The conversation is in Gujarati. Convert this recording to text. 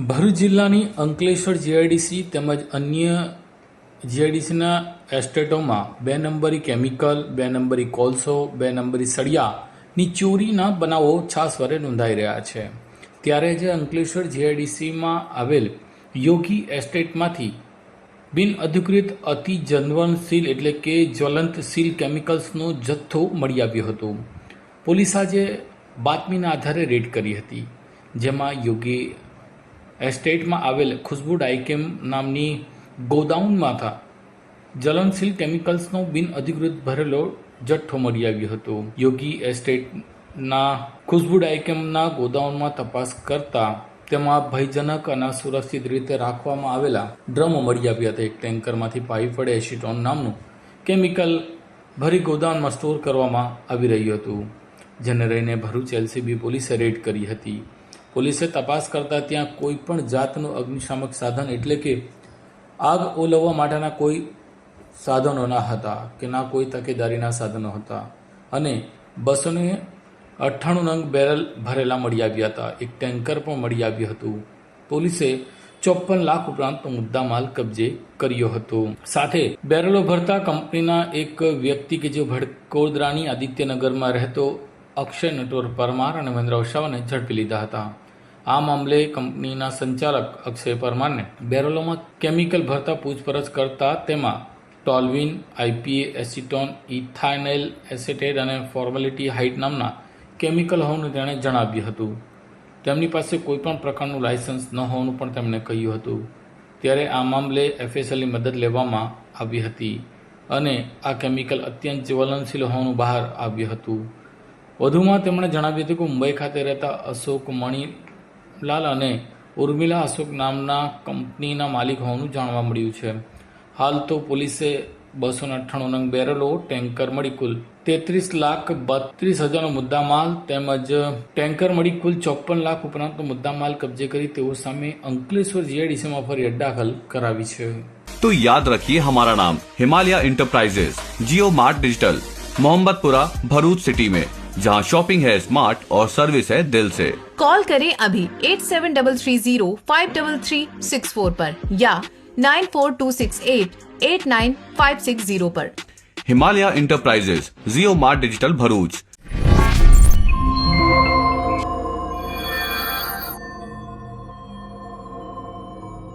ભરૂચ જિલ્લાની અંકલેશ્વર જીઆઈડીસી તેમજ અન્ય જીઆઈડીસીના એસ્ટેટોમાં બે નંબરી કેમિકલ, બે નંબરી કોલસો, બે નંબરી સળિયાની ચોરીના બનાવો છાસવારે નોંધાઈ રહ્યા છે. ત્યારે જે અંકલેશ્વર જીઆઈડીસીમાં આવેલ યોગી એસ્ટેટમાંથી બિનઅધિકૃત અતિ જનવનશીલ એટલે કે જ્વલંતશીલ કેમિકલ્સનો જથ્થો મળી આવ્યો હતો. પોલીસ આજે બાતમીના આધારે રેડ કરી હતી, જેમાં યોગી એસ્ટેટમાં આવેલ ખુશ્બુ ડાયકેમ નામની ગોદાઉનમાં જ્વલનશીલ કેમિકલ્સનો બિનઅધિકૃત ભરેલો જથ્થો મળી આવ્યો હતો. યોગી એસ્ટેટના ખુશ્બુ ડાયકેમના ગોદાઉનમાં તપાસ કરતા તેમાં ભયજનક અને સુરક્ષિત રીતે રાખવામાં આવેલા ડ્રમો મળી આવ્યા હતા. એક ટેન્કરમાંથી પાઇપ વડે એસિટોન નામનું કેમિકલ ભરી ગોદાઉનમાં સ્ટોર કરવામાં આવી રહ્યું હતું, જેને લઈને ભરૂચ એલસીબી પોલીસે રેડ કરી હતી. પોલીસે તપાસ કરતા ત્યાં કોઈ પણ જાતનું અગ્નિશામક સાધન એટલે કે આગ ઓલવવા માટેના કોઈ સાધનો ના હતા કે ના કોઈ તકેદારીના સાધનો હતા. અને બસોને અઠ્ઠાણું નંગ બેરલ ભરેલા મળી આવ્યા હતા. એક ટેન્કર પણ મળી આવ્યું હતું. પોલીસે ચોપન લાખ ઉપરાંતનો મુદ્દામાલ કબજે કર્યો હતો. સાથે બેરલો ભરતા કંપનીના એક વ્યક્તિ કે જે ભડકોદરાની આદિત્યનગરમાં રહેતો અક્ષય નટોર પરમાર અને મહેન્દ્ર વસાવાને ઝડપી લીધા હતા. આ મામલે કંપનીના સંચાલક અક્ષય પરમારને બેરલોમાં કેમિકલ ભરતા પૂછપરછ કરતા તેમાં ટોલવિન આઈપીએ એસિટોન, ઇથાઇનેલ એસેટેડ અને ફોર્મેલિટી હાઇટ નામના કેમિકલ હોવાનું તેણે જણાવ્યું હતું. તેમની પાસે કોઈપણ પ્રકારનું લાયસન્સ ન હોવાનું પણ તેમણે કહ્યું હતું. ત્યારે આ મામલે એફએસએલની મદદ લેવામાં આવી હતી અને આ કેમિકલ અત્યંત જ્વલનશીલ હોવાનું બહાર આવ્યું હતું. વધુમાં તેમણે જણાવ્યું હતું કે મુંબઈ ખાતે રહેતા અશોક મણિલાલ અને ઉર્મિલા અશોક નામના કંપનીના માલિક હોવાનું જાણવા મળ્યું છે હાલ તો પોલીસે બસો અઠ્ઠાણું નંગ બેરલો ટેન્કર મળી કુલ તેત્રીસ લાખ બત્રીસ હજારનો મુદ્દામાલ તેમજ ટેન્કર મળી કુલ ચોપન લાખ ઉપરાંતનો મુદ્દામાલ કબજે કરી તેઓ સામે અંકલેશ્વર જીઆઈડીસીમાં ફરિયાદ દાખલ કરાવી છે तो याद रखिए हमारा नाम Himalaya enterprises Jio Mart digital Mohammadpura Bharuch city में जहां शॉपिंग है स्मार्ट और सर्विस है दिल से कॉल करें अभी eight seven double three zero five double three six four पर या nine four two six eight eight nine five six zero पर Himalaya enterprises Jio Mart digital Bharuch